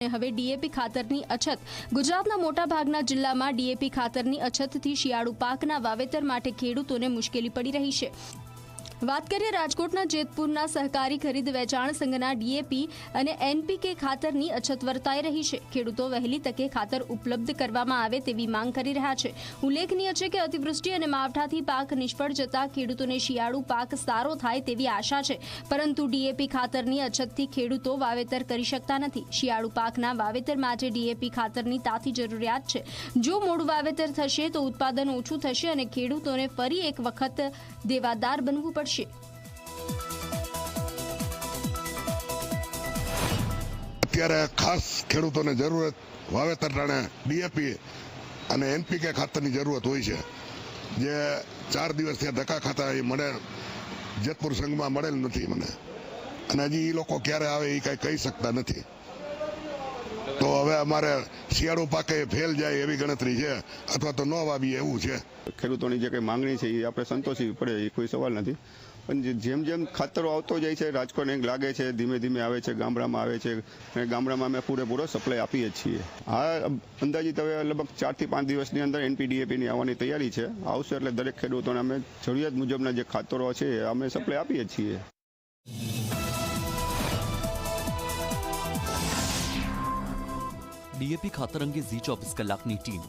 હવે ડીએપી ખાતરની અછત. ગુજરાતના મોટાભાગના જિલ્લામાં ડીએપી ખાતરની અછતથી શિયાળુ પાકના વાવેતર માટે ખેડૂતોને મુશ્કેલી પડી રહી છે. વાત કરીએ રાજકોટના જેતપુરના સહકારી ખરીદ વેચાણ સંઘના ડીએપી અને એનપીકે ખાતરની અછત વર્તાઈ રહી છે. ખેડૂતો વહેલી તકે ખાતર ઉપલબ્ધ કરવામાં આવે તેવી માંગ કરી રહ્યા છે. ઉલ્લેખનીય છે કે અતિવૃષ્ટિ અને માવઠાથી પાક નિષ્ફળ જતા ખેડૂતોને શિયાળુ પાક સારો થાય તેવી આશા છે. પરંતુ ડીએપી ખાતરની અછતથી ખેડૂતો વાવેતર કરી શકતા નથી. શિયાળુ પાકના વાવેતર માટે ડીએપી ખાતરની તાતી જરૂરિયાત છે. જો મોડું વાવેતર થશે તો ઉત્પાદન ઓછું થશે અને ખેડૂતોને ફરી એક વખત દેવાદાર બનવું પડશે. અત્યારે ખાસ ખેડૂતોને જરૂરત વાવેતર ટાણે ડીએપી અને એનપીકે ખાતરની જરૂરત હોય છે. જે ચાર દિવસથી ધક્કા ખાતા એ મળે, જેતપુર સંઘમાં મળેલ નથી મને. અને હજી એ લોકો ક્યારે આવે એ કાંઈ કહી શકતા નથી. તો હવે અમારે શિયાળુ પાકે ફેલ જાય એવી ગણતરી છે. અથવા તો ન વાવીએ એવું છે. ખેડૂતોની જે કંઈ માંગણી છે એ આપણે સંતોષવી પડે, એ કોઈ સવાલ નથી. પણ જેમ જેમ ખાતરો આવતો જાય છે રાજકોટ એક લાગે છે, ધીમે ધીમે આવે છે, ગામડામાં આવે છે. અને ગામડામાં અમે પૂરેપૂરો સપ્લાય આપીએ છીએ. હા અંદાજિત હવે લગભગ ચારથી પાંચ દિવસની અંદર એનપીડીએપીની આવવાની તૈયારી છે. આવશે એટલે દરેક ખેડૂતોને અમે જરૂરિયાત મુજબના જે ખાતરો છે અમે સપ્લાય આપીએ છીએ. ડીએપી ખાતર અંગે ઝી ચોવીસ કલાકની ટીમ.